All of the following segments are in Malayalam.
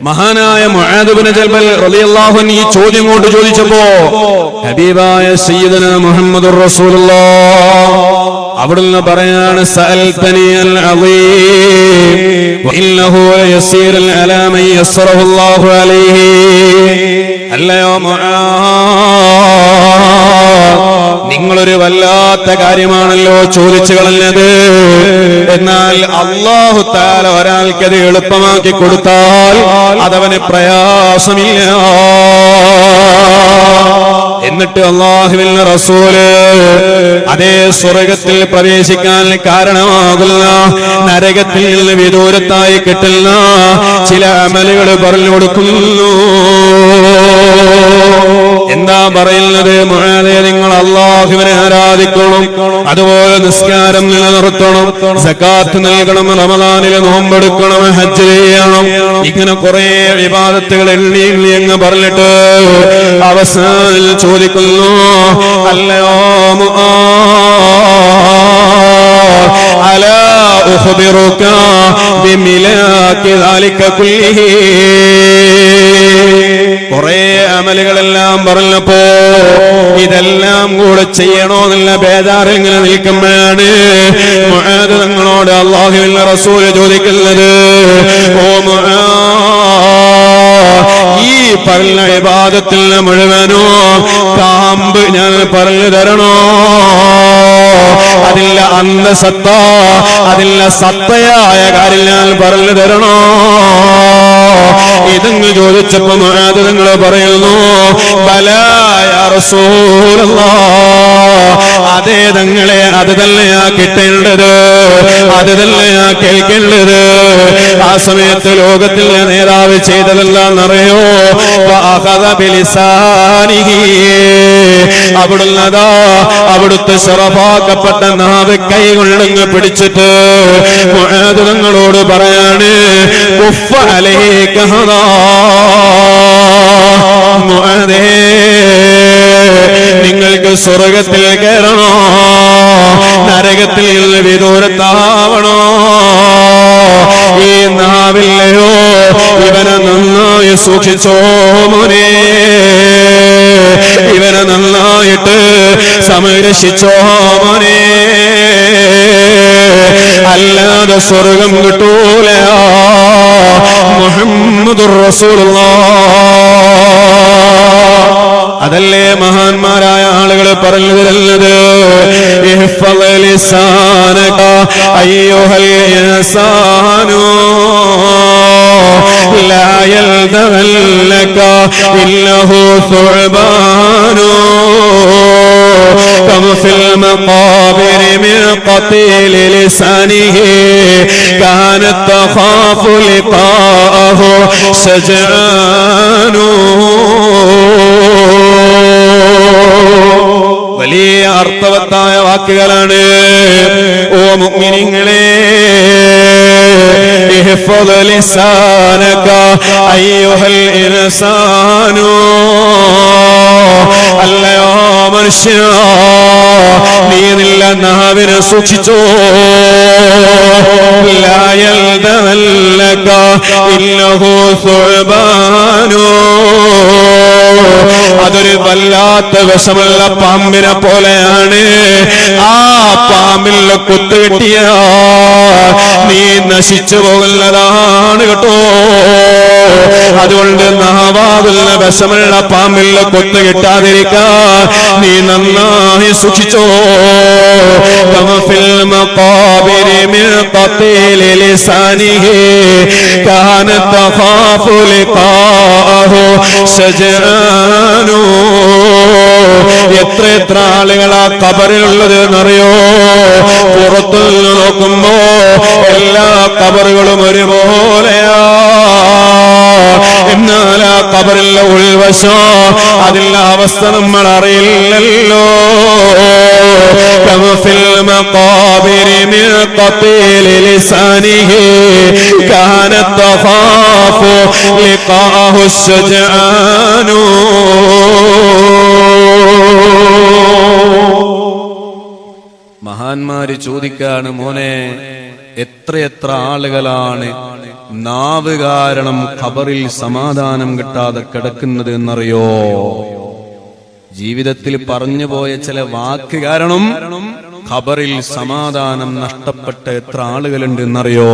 മഹാനായ ജൽബൽ റളിയല്ലാഹു ഈ ചോദ്യം കൊണ്ട് ചോദിച്ചപ്പോ ഹബീബായ സയ്യിദന മുഹമ്മദ് അവിടെ നിന്ന് പറയാണ് സഅൽതനി അലാ മൻ യസ്റഹു അലൈഹി അല്ലയോ നിങ്ങളൊരു വല്ലാത്ത കാര്യമാണല്ലോ ചോദിച്ചു കളഞ്ഞത്. എന്നാൽ അള്ളാഹു താല ഒരാൾക്കത് എളുപ്പമാക്കി കൊടുത്താൽ അതവന് പ്രയാസമില്ല. എന്നിട്ട് അള്ളാഹുവിൽ റസൂൽ അതേ സ്വർഗത്തിൽ പ്രവേശിക്കാൻ കാരണമാകുന്ന നരകത്തിൽ നിന്ന് വിദൂരത്തായി കിട്ടുന്ന ചില അമലുകൾ പറഞ്ഞു കൊടുക്കുന്നു. എന്താ പറയുന്നത് മുഴാതെ നിങ്ങൾ അള്ളാഹുവിനെ ആരാധിക്കണം അതുപോലെ നിസ്കാരം നിലനിർത്തണം സക്കാത്ത് നൽകണം റമദാനിൽ നോമ്പെടുക്കണം ഹജ്ജ് ചെയ്യണം ഇങ്ങനെ കുറെ വിവാദത്തുകൾ എണ്ണി എണ്ണി എന്ന് പറഞ്ഞിട്ട് അവസാനം ചോദിക്കുന്നു അല്ലയോ അല أخبرك بملاك ذلك كله കുറെ അമലുകളെല്ലാം പറഞ്ഞപ്പോ ഇതെല്ലാം കൂടെ ചെയ്യണോ എന്നുള്ള ബേജാറിൽ ഇങ്ങനെ നിൽക്കുമ്പോഴാണ് തങ്ങളോട് അള്ളാഹുവിന്റെ റസൂൽ ചോദിക്കുന്നത് ഓ ഈ പറഞ്ഞ വിവാദത്തിൽ മുഴുവനോ കാമ്പ് ഞാൻ പറഞ്ഞു തരണോ? അതില്ല അന്തസത്ത അതില്ല സത്തയായ കാര്യം പറഞ്ഞു തരണോ? ഇതങ്ങ് ചോദിച്ചപ്പോ അത് നിങ്ങൾ പറയുന്നു അതേ തങ്ങളെ അത് തന്നെയാ കിട്ടേണ്ടത് അത് തന്നെയാ കേൾക്കേണ്ടത്. ആ സമയത്ത് ലോകത്തിലെ നേതാവ് ചെയ്തതല്ലെന്നറിയോ. അവിടുന്നതാ അവിടുത്തെ ശറഫാക്കപ്പെട്ട നാവ് കൈ കൊണ്ടങ്ങ് പിടിച്ചിട്ട് മുആദ് തങ്ങളോട് പറയാണ്. നിങ്ങൾക്ക് സ്വർഗത്തിൽ കയറണോ? നരകത്തിൽ വിദൂരത്താവണോ? ഈ നാവില്ലയോ ഇവനെ നന്നായി സൂക്ഷിച്ചോ മോനെ. ഇവനെ നന്നായിട്ട് സംരക്ഷിച്ചോ മോനെ. അല്ലാതെ സ്വർഗം കിട്ടൂല. അതല്ലേ മഹാന്മാരായ ആളുകൾ പറഞ്ഞു തരുന്നത് ഇഹ്ഫള ലിസാനക അയ്യുഹൽ ഇൻസാനു ലാ യൽദവല്ലക ഇന്നഹു സുഅബാനു كم في المقابر من قتيل لسانه كانت تخاف لقاءه سجعان വലിയ അർത്ഥവത്തായ വാക്കുകളാണ് ഓ മുഗ്മിനിങ്ങളെ احفظ لسانك أيها الإنسان അല്ലയോ മനുഷ്യ നീ നില്ല നാവിനെ സൂക്ഷിച്ചോ لا يلدغنك إنه ثعبان അതൊരു വല്ലാത്ത വിഷമുള്ള പാമ്പിനെ പോലെയാണ്. ആ പാമ്പിൽ കുത്തുകിട്ടിയ നീ നശിച്ചു പോകുന്നതാണ് കേട്ടോ. അതുകൊണ്ട് നാവാകുന്ന വിഷമുള്ള പാമ്പിൽ കൊത്തു കിട്ടാതിരിക്കാൻ നീ നന്നായി സൂക്ഷിച്ചോ. قتيل لسانه كانت تخاف لقاءه شجعان എത്ര എത്ര ആളുകൾ ആ കബറിലുള്ളത് എന്നറിയോ പുറത്തു നിന്ന് നോക്കുമ്പോ എല്ലാ കബറുകളും ഒരുപോലെയാ എന്നാൽ ആ കബറിലെ ഉൾവശം അതിലെ അവസ്ഥ നമ്മൾ അറിയില്ലല്ലോ كما في المقابر من قتيل لسانه كانت تخاف لقاءه الشجعان മഹാന്മാര് ചോദിക്കാണ് മോനെ എത്രയെത്ര ആളുകളാണ് നാവ് കാരണം ഖബറിൽ സമാധാനം കിട്ടാതെ കിടക്കുന്നത് എന്നറിയോ ജീവിതത്തിൽ പറഞ്ഞുപോയ ചില വാക്ക് കാരണം ഖബറിൽ സമാധാനം നഷ്ടപ്പെട്ട എത്ര ആളുകളുണ്ട് എന്നറിയോ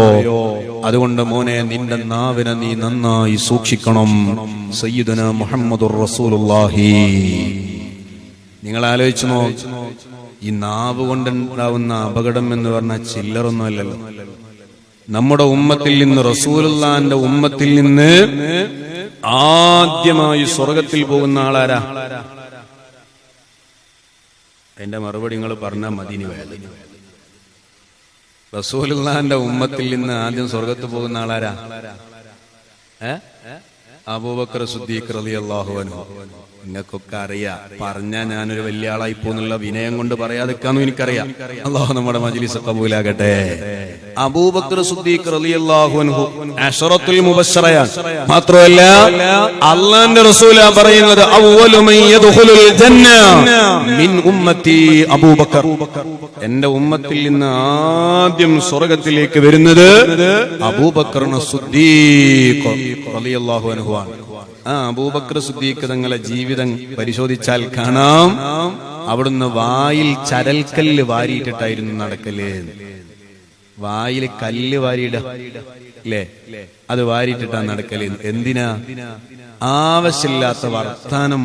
അതുകൊണ്ട് മോനെ നിന്റെ നാവിനെ നീ നന്നായി സൂക്ഷിക്കണം. സയ്യിദന മുഹമ്മദുർ റസൂലുള്ളാഹി. നിങ്ങൾ ആലോചിച്ചു നോ ഈ നാവ് കൊണ്ടുണ്ടാവുന്ന അപകടം എന്ന് പറഞ്ഞാൽ ചില്ലറൊന്നുമല്ലല്ലോ. നമ്മുടെ ഉമ്മത്തിൽ നിന്ന് റസൂലുള്ളാന്റെ ഉമ്മത്തിൽ നിന്ന് ആദ്യമായി സ്വർഗത്തിൽ പോകുന്ന ആളാരാ? എന്റെ മറുപടി നിങ്ങൾ പറഞ്ഞാൽ മതിനി വേദന റസൂലുള്ളാന്റെ ഉമ്മത്തിൽ നിന്ന് ആദ്യം സ്വർഗത്ത് പോകുന്ന ആളാരാ? ഏ? അബൂബക്കർ സുദ്ദീഖ് റളിയല്ലാഹു അൻഹു. നിങ്ങൾക്കൊക്കെ അറിയാം പറഞ്ഞാ ഞാനൊരു വലിയ ആളായി പോന്നുള്ള വിനയം കൊണ്ട് പറയാതിക്കാന്നും എനിക്കറിയാം. അള്ളാഹു നമ്മുടെ മജ്ലിസ് കബൂലാകട്ടെ. അബൂബക്കർ സുദ്ദീഖ് അശറത്തുൽ മുബശ്ശറയാണ് മാത്രമല്ല അള്ളാന്റെ റസൂലാ പറയുന്നത് അവ്വലു മൻ യദ്ഖുലുൽ ജന്ന മിൻ ഉമ്മത്തി അബൂബക്കർ. എന്റെ ഉമ്മത്തിൽ നിന്ന് ആദ്യം സ്വർഗത്തിലേക്ക് വരുന്നത് അബൂബക്കർ സുദ്ദീഖ് റളിയല്ലാഹു അൻഹു ആണ്. ആ അബൂബക്കർ സുദ്ദീഖ് തങ്ങളെ ജീവിതം പരിശോധിച്ചാൽ കാണാം. അവിടുന്ന് വായിൽ ചരൽക്കല്ല് വാരിയിട്ടിട്ടായിരുന്നു നടക്കൽ. വായിൽ കല്ല് വാരിയിട. അല്ലേ അത് വാരിയിട്ടിട്ടാ നടക്കൽ. എന്തിനാ? ആവശ്യമില്ലാത്ത വർത്താനം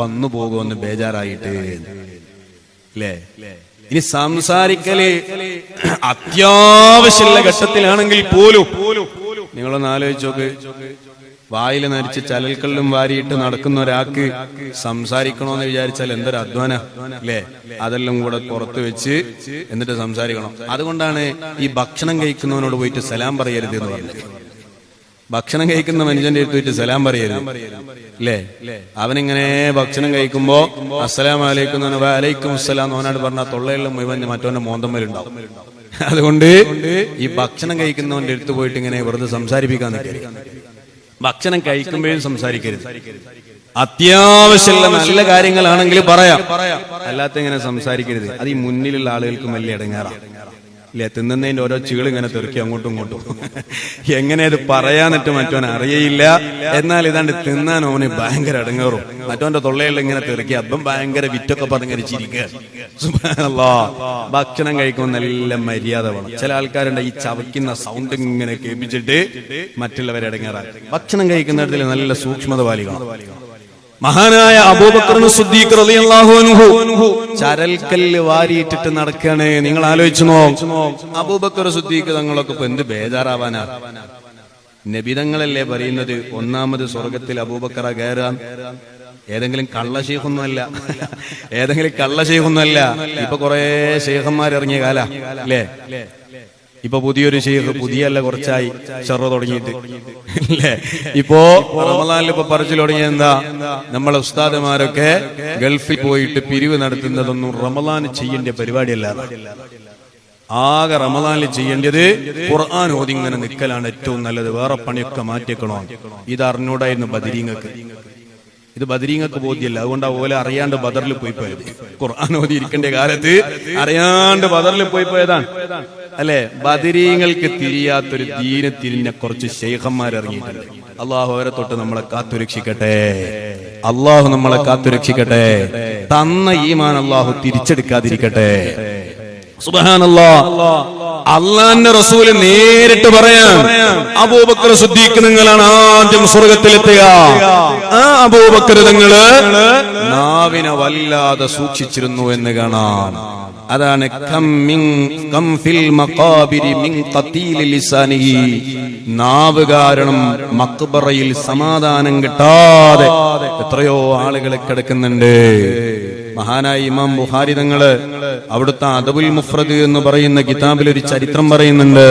വന്നു പോകുമെന്ന് ബേജാറായിട്ട്. അല്ലേ ഇനി സംസാരിക്കൽ അത്യാവശ്യമുള്ള ഘട്ടത്തിലാണെങ്കിൽ പോലും നിങ്ങളൊന്ന് ആലോചിച്ച് നോക്ക്. വായിൽ നരിച്ച് ചലൽക്കല്ലും വാരിയിട്ട് നടക്കുന്ന ഒരാൾക്ക് സംസാരിക്കണോന്ന് വിചാരിച്ചാൽ എന്തൊരു അധ്വാന അല്ലേ അതെല്ലാം കൂടെ പുറത്തു വെച്ച് എന്നിട്ട് സംസാരിക്കണം. അതുകൊണ്ടാണ് ഈ ഭക്ഷണം കഴിക്കുന്നവനോട് പോയിട്ട് സലാം പറയരുത് എന്ന് പറഞ്ഞത്. ഭക്ഷണം കഴിക്കുന്ന മനുഷ്യന്റെ അടുത്ത് പോയിട്ട് സലാം പറയരുത് അല്ലേ അവനിങ്ങനെ ഭക്ഷണം കഴിക്കുമ്പോ അസ്സലാം വലൈക്കും വലൈക്കും അസ്സലാം അവനോട് പറഞ്ഞ തൊള്ളയിലും മുഴുവൻ മറ്റവന്റെ മോന്തമ്മലുണ്ടാവും. അതുകൊണ്ട് ഈ ഭക്ഷണം കഴിക്കുന്നവന്റെ അടുത്ത് പോയിട്ട് ഇങ്ങനെ വെറുതെ സംസാരിപ്പിക്കാൻ ഭക്ഷണം കഴിക്കുമ്പോഴും സംസാരിക്കരുത്. അത്യാവശ്യമുള്ള നല്ല കാര്യങ്ങളാണെങ്കിൽ പറയാം. അല്ലാത്ത ഇങ്ങനെ സംസാരിക്കരുത്. അത് ഈ മുന്നിലുള്ള ആളുകൾക്കും വലിയ ഇടങ്ങാറാണ് ഇല്ലേ? തിന്നുന്നതിന്റെ ഓരോ ചീൾ ഇങ്ങനെ തെറുക്കി അങ്ങോട്ടും ഇങ്ങോട്ടും. എങ്ങനെ അത് പറയാന്നിട്ട് മറ്റോൻ അറിയയില്ല? എന്നാൽ ഇതാണ്ട് തിന്നാൻ ഓന് ഭയങ്കര അടങ്ങേറും മറ്റോന്റെ തൊള്ളയിൽ ഇങ്ങനെ തെറുക്കി. അപ്പം ഭയങ്കര വിറ്റൊക്കെ പറഞ്ഞിങ്ങനെ. ഭക്ഷണം കഴിക്കുമ്പോൾ നല്ല മര്യാദ വേണം. ചില ആൾക്കാരുണ്ട് ഈ ചവയ്ക്കുന്ന സൗണ്ട് ഇങ്ങനെ കേൾപ്പിച്ചിട്ട് മറ്റുള്ളവരെ അടങ്ങേറാൻ ഭക്ഷണം കഴിക്കുന്നിടത്തിൽ നല്ല സൂക്ഷ്മത പാലിക്കണം. മഹാനായ അബൂബക്കറിന് സുദ്ദീഖ് റളിയല്ലാഹു ചരൽക്കല്ല് വാരിയിട്ടിട്ട് നടക്കണേ. നിങ്ങൾ ആലോചിച്ചു നോ അബൂബക്കർ സുദ്ദീഖ് തങ്ങളൊക്കെ ഇപ്പൊ എന്ത് ബേജാറാവാനാ? നബിതങ്ങളല്ലേ പറയുന്നത് ഒന്നാമത് സ്വർഗത്തിൽ അബൂബക്കറ കയറാൻ ഏതെങ്കിലും കള്ള ഷെയ്ഖൊന്നുമല്ല ഏതെങ്കിലും കള്ള ഷെയ്ഖൊന്നുമല്ല ഇപ്പൊ കൊറേ ഷെയ്ഖന്മാർ ഇറങ്ങിയ കാല. അല്ലേ? ഇപ്പൊ പുതിയൊരു ഷെയ്ഖ് പുതിയല്ല കുറച്ചായി ഷെറ തുടങ്ങിയിട്ട്. അല്ലേ ഇപ്പോ റമദാനിൽ ഇപ്പൊ പറിച്ചു തുടങ്ങിയ എന്താ? നമ്മളെ ഉസ്താദുമാരൊക്കെ ഗൾഫിൽ പോയിട്ട് പിരിവ് നടത്തുന്നതൊന്നും റമദാൻ ചെയ്യേണ്ട പരിപാടിയല്ല ആകെ റമദാനിൽ ചെയ്യേണ്ടത് ഖുർആൻ ഓതി ഇങ്ങനെ നിൽക്കലാണ് ഏറ്റവും നല്ലത്. വേറെ പണിയൊക്കെ മാറ്റിയേക്കണോ? ഇത് അറിഞ്ഞൂടായിരുന്നു ബദിരീങ്ങൾക്ക്. ഇത് ബദരീങ്ങൾക്ക് ബോധ്യല്ല. അതുകൊണ്ട് ഓലെ അറിയാണ്ട് ബദറിൽ പോയി പോയത്. ഖുർആൻ ഓതി ഇരിക്കേണ്ട കാലത്ത് അറിയാണ്ട് ബദറിൽ പോയി പോയതാണ്. അല്ലെ? ബദരീങ്ങൾക്ക് തിരിയാത്തൊരു ദീന തിരിഞ്ഞ കുറച്ച് ശൈഖന്മാർ ഇറങ്ങിയിട്ടുണ്ട് അള്ളാഹു അവരെ തൊട്ട് നമ്മളെ കാത്തുരക്ഷിക്കട്ടെ. അള്ളാഹു നമ്മളെ കാത്തുരക്ഷിക്കട്ടെ. തന്ന ഈമാൻ അള്ളാഹു തിരിച്ചെടുക്കാതിരിക്കട്ടെ. അള്ളാന്റെ റസൂൽ നേരിട്ട് പറയാൻ അബൂബക്കർ സുദ്ദീഖ് നിങ്ങളാണ് ആദ്യം സ്വർഗത്തിലെത്തുക. ആ അബൂബക്കർ നിങ്ങൾ നാവിനെ വല്ലാതെ സൂക്ഷിച്ചിരുന്നു എന്ന് കാണാം. അതാണ്. നാവ് കാരണം മക്ബറയിൽ സമാധാനം കിട്ടാതെ എത്രയോ ആളുകൾ കിടക്കുന്നുണ്ട് മഹാനായ ഇമാം ബുഹാരി തങ്ങൾ അവിടുത്തെ അദബുൽ മുഫ്രദ് എന്ന് പറയുന്ന കിതാബിൽ ഒരു ചരിത്രം പറയുന്നുണ്ട്